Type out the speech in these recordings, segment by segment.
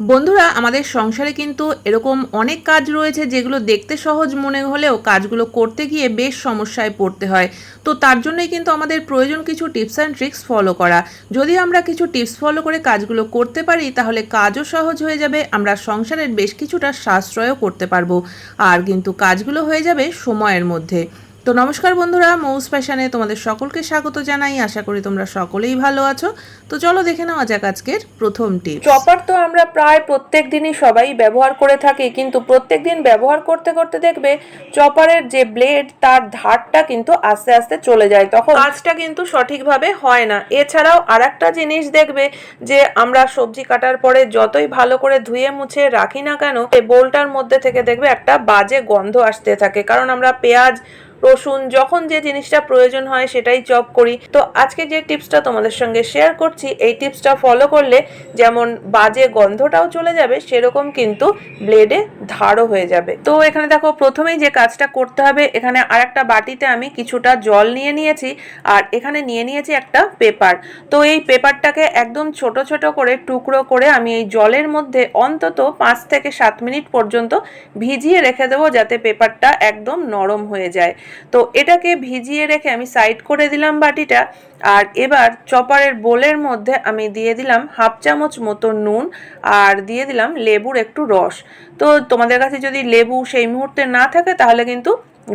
বন্ধুরা, আমাদের সংসারে কিন্তু এরকম অনেক কাজ রয়েছে যেগুলো দেখতে সহজ মনে হলেও কাজগুলো করতে গিয়ে বেশ সমস্যায় পড়তে হয়। তো তার জন্যই কিন্তু আমাদের প্রয়োজন কিছু টিপস অ্যান্ড ট্রিক্স ফলো করা। যদি আমরা কিছু টিপস ফলো করে কাজগুলো করতে পারি, তাহলে কাজও সহজ হয়ে যাবে, আমরা সংসারের বেশ কিছুটা সাশ্রয়ও করতে পারব। আর কিন্তু কাজগুলো হয়ে যাবে সময়ের মধ্যে। তো নমস্কার বন্ধুরা মৌস ফ্যাশনে তোমাদের সকলকে স্বাগত জানাই। আশা করি তোমরা সকলেই ভালো আছো। তো চলো দেখে নেওয়া যাক আজকের প্রথম টিপ চপার তো আমরা প্রায় প্রত্যেক দিনই সবাই ব্যবহার করে থাকি কিন্তু প্রত্যেক দিন ব্যবহার করতে করতে দেখবে চপারের যে ব্লেড তার ধারটা কিন্তু আস্তে আস্তে চলে যায় তখন। কাজটা কিন্তু সঠিকভাবে হয় না। এছাড়াও আর একটা জিনিস দেখবে যে আমরা সবজি কাটার পরে যতই ভালো করে ধুয়ে মুছে রাখি না কেন বোলটার মধ্যে থেকে দেখবে একটা বাজে গন্ধ আসতে থাকে। কারণ আমরা পেঁয়াজ রসুন, যখন যে জিনিসটা প্রয়োজন হয় সেটাই চপ করি। তো আজকে যে টিপসটা তোমাদের সঙ্গে শেয়ার করছি, এই টিপসটা ফলো করলে যেমন বাজে গন্ধটাও চলে যাবে, সেরকম কিন্তু ব্লেডে ধারও হয়ে যাবে। তো এখানে দেখো, প্রথমেই যে কাজটা করতে হবে, এখানে আর একটা বাটিতে আমি কিছুটা জল নিয়ে নিয়েছি, আর এখানে নিয়ে নিয়েছি একটা পেপার তো এই পেপারটাকে একদম ছোট ছোট করে, টুকরো করে আমি এই জলের মধ্যে অন্তত পাঁচ থেকে সাত মিনিট পর্যন্ত ভিজিয়ে রেখে দেবো, যাতে পেপারটা একদম নরম হয়ে যায়। তো এটাকে ভিজিয়ে রেখে আমি সাইড করে দিলাম বাটিটা, আর এবার চপারের বোলের মধ্যে আমি দিয়ে দিলাম হাফ চামচ মতো নুন, আর দিয়ে দিলাম লেবুর একটু রস। তো তোমাদের কাছে যদি লেবু সেই মুহূর্তে না থাকে, তাহলে কিন্তু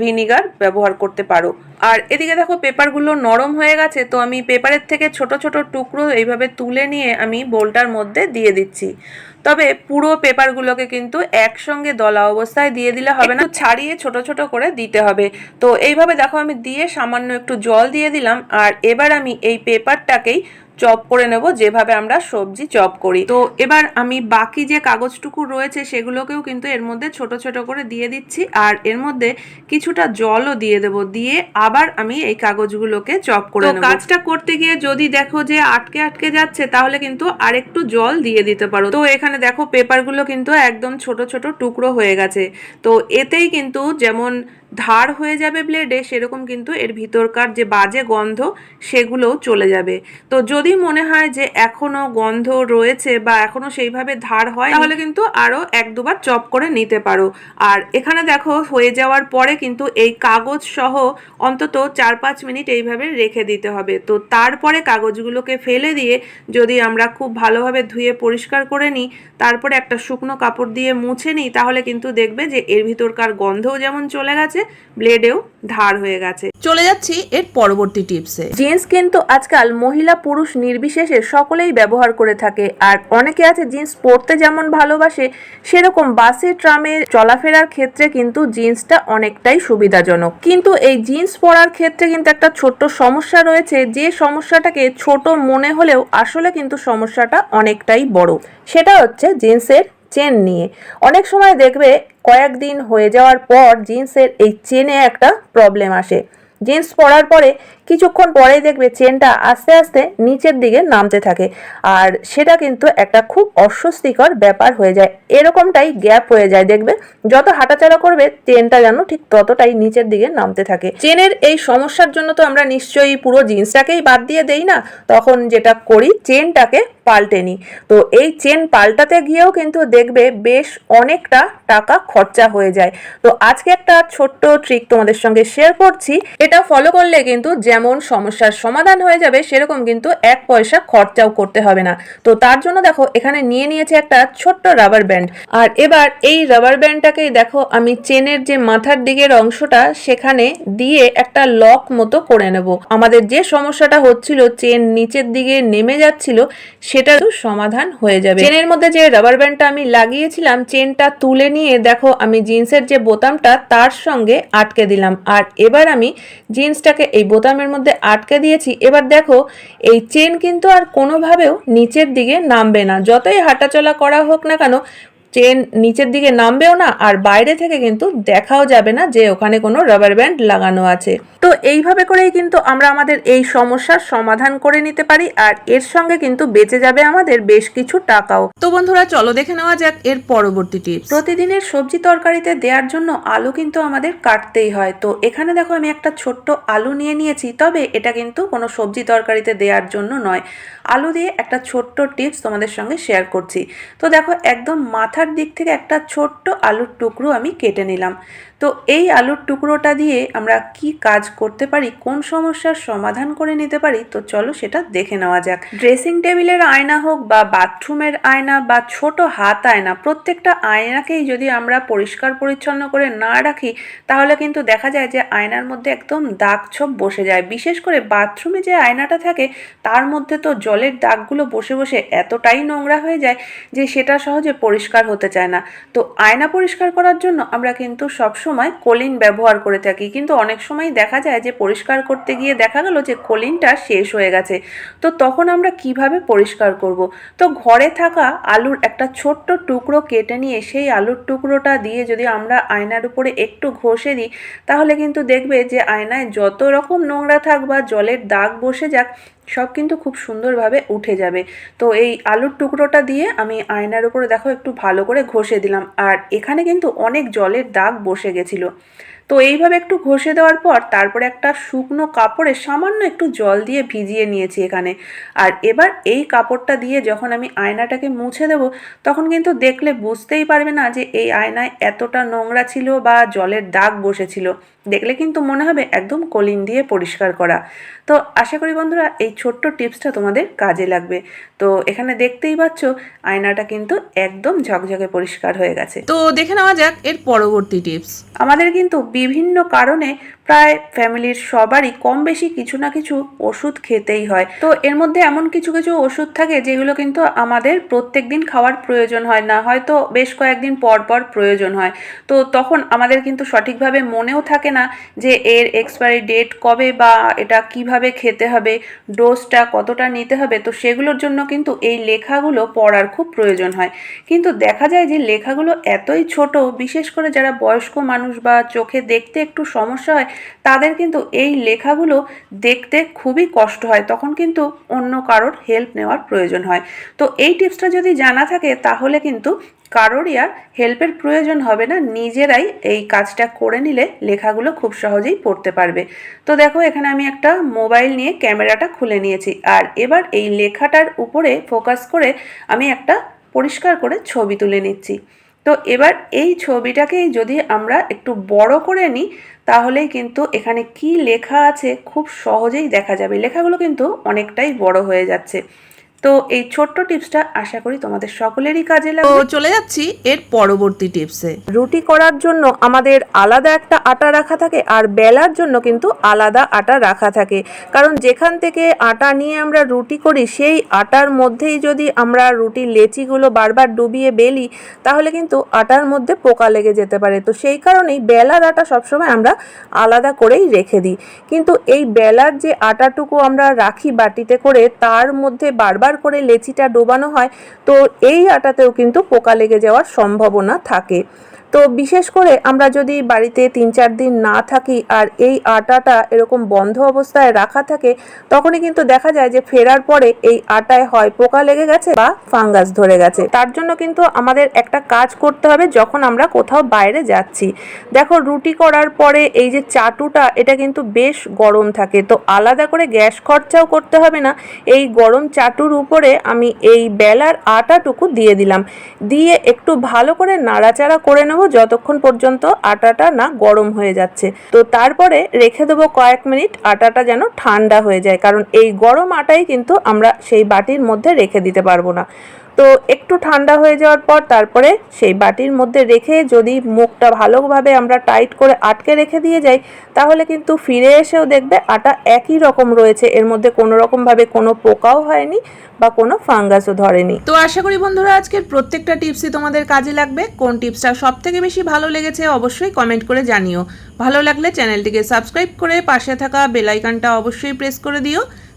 ভিনিগার ব্যবহার করতে পারো। আর এদিকে দেখো, পেপারগুলো নরম হয়ে গেছে, তো আমি পেপারের থেকে ছোট ছোট টুকরো এইভাবে তুলে নিয়ে আমি বোলটার মধ্যে দিয়ে দিচ্ছি। তবে পুরো পেপারগুলোকে কিন্তু একসঙ্গে দলা অবস্থায় দিয়ে দিলে হবে না ছাড়িয়ে ছোট ছোট করে দিতে হবে। তো এইভাবে দেখো, আমি দিয়ে সামান্য একটু জল দিয়ে দিলাম, আর এবার আমি এই পেপারটাকেই চপ করে নেব যেভাবে আমরা সবজি চপ করি। তো এবার আমি বাকি যে কাগজটুকু রয়েছে সেগুলোকেও কিন্তু এর মধ্যে ছোট ছোট করে দিয়ে দিচ্ছি। আর এর মধ্যে কিছুটা জলও দিয়ে দেব দিয়ে আবার আমি এই কাগজগুলোকে চপ করে নেব। কাজটা করতে গিয়ে যদি দেখো যে আটকে আটকে যাচ্ছে তাহলে কিন্তু আরেকটু জল দিয়ে দিতে পারো। তো এখানে দেখো পেপারগুলো কিন্তু একদম ছোট ছোট টুকরো হয়ে গেছে। তো এতেই কিন্তু যেমন ধার হয়ে যাবে ব্লেডে সেরকম কিন্তু এর ভিতরকার যে বাজে গন্ধ, সেগুলোও চলে যাবে। তো যদি মনে হয় যে এখনও গন্ধ রয়েছে বা এখনও সেইভাবে ধার হয় তাহলে কিন্তু আরও এক দুবার চপ করে নিতে পারো। আর এখানে দেখো, হয়ে যাওয়ার পরে কিন্তু এই কাগজ সহ অন্তত চার পাঁচ মিনিট এইভাবে রেখে দিতে হবে। তো তারপরে কাগজগুলোকে ফেলে দিয়ে যদি আমরা খুব ভালোভাবে ধুয়ে পরিষ্কার করে নিই, তারপরে একটা শুকনো কাপড় দিয়ে মুছে নিই, তাহলে কিন্তু দেখবে যে এর ভিতরকার গন্ধও যেমন চলে গেছে ব্লেডেও ধার হয়ে গেছে। চলে যাচ্ছি এর পরবর্তী টিপসে। জিন্স কিন্তু আজকাল মহিলা পুরুষ নির্বিশেষে সকলেই ব্যবহার করে থাকে। আর অনেকে আছে জিন্স পরতে যেমন ভালোবাসে সেরকম বাসে ট্রামে চলাফেরার ক্ষেত্রে কিন্তু জিন্সটা অনেকটাই সুবিধাজনক। কিন্তু এই জিন্স পরার ক্ষেত্রে কিন্তু একটা ছোট্ট সমস্যা রয়েছে। যে সমস্যাটাকে ছোট মনে হলেও আসলে কিন্তু সমস্যাটা অনেকটাই বড়। সেটা হচ্ছে জিন্সের চেন নিয়ে। অনেক সময় দেখবে কয়েকদিন হয়ে যাওয়ার পর জিন্সের এই চেনে একটা প্রবলেম আসে। জিন্স পরার পরে কিছুক্ষণ পরেই দেখবে চেনটা আস্তে আস্তে নিচের দিকে নামতে থাকে। আর সেটা কিন্তু একটা খুব অস্বস্তিকর ব্যাপার হয়ে যায়। এরকমটাই গ্যাপ হয়ে যায় দেখবে। যত হাঁটাচলা করবে, চেনটা যেন ঠিক ততটাই নিচের দিকে নামতে থাকে। চেনের এই সমস্যার জন্য তো আমরা নিশ্চয়ই পুরো জিন্সটাকেই বাদ দিয়ে দেই না? তখন যেটা করি, চেনটাকে পাল্টে নিই। তো এই চেন পাল্টাতে গিয়েও কিন্তু দেখবে বেশ অনেকটা টাকা খরচা হয়ে যায়। তো আজকে একটা ছোট্ট ট্রিক তোমাদের সঙ্গে শেয়ার করছি। এটা ফলো করলে কিন্তু যেমন সমস্যার সমাধান হয়ে যাবে, সেরকম কিন্তু এক পয়সা খরচাও করতে হবে না। তো তার জন্য দেখো, এখানে নিয়ে নিয়েছে একটা ছোট্ট রাবার ব্যান্ড আর এবার এই রাবার ব্যান্ডটাকেই দেখো, আমি চেনের যে মাথার দিকের অংশটা, সেখানে দিয়ে একটা লক মতো করে নেব। আমাদের যে সমস্যাটা হচ্ছিল, চেন নিচের দিকে নেমে যাচ্ছিল সেটারও সমাধান হয়ে যাবে। চেনের মধ্যে যে রাবার ব্যান্ডটা আমি লাগিয়েছিলাম, চেনটা তুলে নিয়ে দেখো, আমি জিন্সের যে বোতামটা, তার সঙ্গে আটকে দিলাম। আর এবার আমি জিন্সটাকে এই বোতামের মধ্যে আটকে দিয়েছি। এবার দেখো, এই চেন কিন্তু আর কোনোভাবেও নিচের দিকে নামবে না। যতই হাঁটাচলা করা হোক না কেন চেন নিচের দিকে নামবেও না, আর বাইরে থেকে কিন্তু দেখাও যাবে না যে ওখানে কোনো রাবার ব্যান্ড লাগানো আছে। তো এইভাবে করেই কিন্তু আমরা আমাদের এই সমস্যার সমাধান করে নিতে পারি, আর এর সঙ্গে কিন্তু বেঁচে যাবে আমাদের বেশ কিছু টাকাও। তো বন্ধুরা, চলো দেখে নেওয়া যাক এর পরবর্তী টিপস প্রতিদিনের সবজি তরকারিতে দেওয়ার জন্য আলু কিন্তু আমাদের কাটতেই হয়। তো এখানে দেখো, আমি একটা ছোট্ট আলু নিয়ে নিয়েছি, তবে এটা কিন্তু কোনো সবজি তরকারিতে দেওয়ার জন্য নয়। আলু দিয়ে একটা ছোট্ট টিপস তোমাদের সঙ্গে শেয়ার করছি। তো দেখো, একদম দিক থেকে একটা ছোট্ট আলুর টুকরো আমি কেটে নিলাম। তো এই আলুর টুকরোটা দিয়ে আমরা কি কাজ করতে পারি, কোন সমস্যার সমাধান করে নিতে পারি, তো চলো সেটা দেখে নেওয়া যাক। ড্রেসিং টেবিলের আয়না হোক বা বাথরুমের আয়না বা ছোট হাত আয়না, প্রত্যেকটা আয়নাকেই যদি আমরা পরিষ্কার পরিচ্ছন্ন করে না রাখি, তাহলে কিন্তু দেখা যায় যে আয়নার মধ্যে একদম দাগ ছোপ বসে যায়। বিশেষ করে বাথরুমে যে আয়নাটা থাকে, তার মধ্যে তো জলের দাগগুলো বসে বসে এতটাই নোংরা হয়ে যায় যে সেটা সহজে পরিষ্কার হতে চায় না। তো আয়না পরিষ্কার করার জন্য আমরা কিন্তু সবসময় কলিন ব্যবহার করে থাকি। কিন্তু অনেক সময় দেখা যায় যে পরিষ্কার করতে গিয়ে দেখা গেল যে কলিনটা শেষ হয়ে গেছে। তো তখন আমরা কীভাবে পরিষ্কার করব? তো ঘরে থাকা আলুর একটা ছোট্ট টুকরো কেটে নিয়ে সেই আলুর টুকরোটা দিয়ে যদি আমরা আয়নার উপরে একটু ঘষে দিই, তাহলে কিন্তু দেখবে যে আয়নায় যত রকম নোংরা থাক বা জলের দাগ বসে যাক, সব কিন্তু খুব সুন্দরভাবে উঠে যাবে। তো এই আলুর টুকরোটা দিয়ে আমি আয়নার উপরে দেখো একটু ভালো করে ঘষে দিলাম। আর এখানে কিন্তু অনেক জলের দাগ বসে গেছিল। তো এইভাবে একটু ঘষে দেওয়ার পর তারপরে একটা শুকনো কাপড়ে সামান্য একটু জল দিয়ে ভিজিয়ে নিয়েছি এখানে। আর এবার এই কাপড়টা দিয়ে যখন আমি আয়নাটাকে মুছে দেব তখন কিন্তু দেখলে বুঝতেই পারবে না যে এই আয়নায় এতটা নোংরা ছিল বা জলের দাগ বসেছিল। দেখলে কিন্তু মনে হবে একদম কলিন দিয়ে পরিষ্কার করা। তো আশা করি বন্ধুরা এই ছোট্ট টিপসটা তোমাদের কাজে লাগবে। তো এখানে দেখতেই পাচ্ছ আয়নাটা কিন্তু একদম ঝকঝকে পরিষ্কার হয়ে গেছে। তো দেখে নেওয়া যাক এর পরবর্তী টিপস। আমাদের কিন্তু বিভিন্ন কারণে প্রায় ফ্যামিলির সবারই কম বেশি কিছু না কিছু ওষুধ খেতেই হয়। তো এর মধ্যে এমন কিছু কিছু ওষুধ থাকে যেগুলো কিন্তু আমাদের প্রত্যেক দিন খাওয়ার প্রয়োজন হয় না, হয়তো বেশ কয়েকদিন পর পর প্রয়োজন হয়। তো তখন আমাদের কিন্তু সঠিকভাবে মনেও থাকে না যে এর এক্সপায়ারি ডেট কবে বা এটা কীভাবে খেতে হবে ডোজটা কতটা নিতে হবে, তো সেগুলোর জন্য কিন্তু এই লেখাগুলো পড়ার খুব প্রয়োজন হয়। কিন্তু দেখা যায় যে লেখাগুলো এতই ছোট, বিশেষ করে যারা বয়স্ক মানুষ বা চোখে দেখতে একটু সমস্যা হয় তাদের কিন্তু এই লেখাগুলো দেখতে খুবই কষ্ট হয়। তখন কিন্তু অন্য কারোর হেল্প নেওয়ার প্রয়োজন হয়। তো এই টিপসটা যদি জানা থাকে, তাহলে কিন্তু কারোরই আর হেল্পের প্রয়োজন হবে না। নিজেরাই এই কাজটা করে নিলে লেখাগুলো খুব সহজেই পড়তে পারবে। তো দেখো, এখানে আমি একটা মোবাইল নিয়ে ক্যামেরাটা খুলে নিয়েছি। আর এবার এই লেখাটার উপরে ফোকাস করে আমি একটা পরিষ্কার করে ছবি তুলে নিচ্ছি। তো এবার এই ছবিটাকেই যদি আমরা একটু বড় করে নিই তাহলেই কিন্তু এখানে কি লেখা আছে খুব সহজেই দেখা যাবে। লেখাগুলো কিন্তু অনেকটাই বড় হয়ে যাচ্ছে। তো এই ছোট্ট টিপসটা আশা করি তোমাদের সকলেরই কাজে তো লাগবে। চলে যাচ্ছি এর পরবর্তী টিপসে। রুটি করার জন্য আমাদের আলাদা একটা আটা রাখা থাকে আর বেলার জন্য কিন্তু আলাদা আটা রাখা থাকে। কারণ যেখান থেকে আটা নিয়ে আমরা রুটি করি সেই আটার মধ্যেই যদি আমরা রুটির লেচিগুলো বারবার ডুবিয়ে বেলি তাহলে কিন্তু আটার মধ্যে পোকা লেগে যেতে পারে। তো সেই কারণেই বেলার আটা সবসময় আমরা আলাদা করেই রেখে দিই। কিন্তু এই বেলার যে আটাটুকু আমরা রাখি বাটিতে করে তার মধ্যে বারবার করে লেচিটা ডোবানো হয় তো এই আটাতেও কিন্তু পোকা লেগে যাওয়ার সম্ভাবনা থাকে। তো বিশেষ করে আমরা যদি বাড়িতে তিন চার দিন না থাকি আর এই আটাটা এরকম বন্ধ অবস্থায় রাখা থাকে, তখনই কিন্তু দেখা যায় যে ফেরার পরে এই আটায় হয় পোকা লেগে গেছে বা ফাঙ্গাস ধরে গেছে। তার জন্য কিন্তু আমাদের একটা কাজ করতে হবে যখন আমরা কোথাও বাইরে যাচ্ছি। দেখো, রুটি করার পরে এই যে চাটুটা, এটা কিন্তু বেশ গরম থাকে। তো আলাদা করে গ্যাস খরচাও করতে হবে না। এই গরম চাটুর উপরে আমি এই বেলার আটাটুকু দিয়ে দিলাম। দিয়ে একটু ভালো করে নাড়াচাড়া করে নেব যতক্ষণ পর্যন্ত আটাটা না গরম হয়ে যাচ্ছে। তো তারপরে রেখে দেবো কয়েক মিনিট, আটাটা যেন ঠান্ডা হয়ে যায়, কারণ এই গরম আটাই কিন্তু আমরা সেই বাটির মধ্যে রেখে দিতে পারব না। তো একটু ঠান্ডা হয়ে যাওয়ার পর তারপরে সেই বাটির মধ্যে রেখে যদি মুখটা ভালোভাবে আমরা টাইট করে আটকে রেখে দিয়ে যাই, তাহলে কিন্তু ফিরে এসেও দেখবে আটা একই রকম রয়েছে। এর মধ্যে কোনো রকমভাবে কোনো পোকাও হয়নি বা কোনো ফাঙ্গাসও ধরেনি। তো আশা করি বন্ধুরা আজকের প্রত্যেকটা টিপসই তোমাদের কাজে লাগবে। কোন টিপসটা সব থেকে বেশি ভালো লেগেছে অবশ্যই কমেন্ট করে জানিও। ভালো লাগলে চ্যানেলটিকে সাবস্ক্রাইব করে পাশে থাকা বেলাইকানটা অবশ্যই প্রেস করে দিও।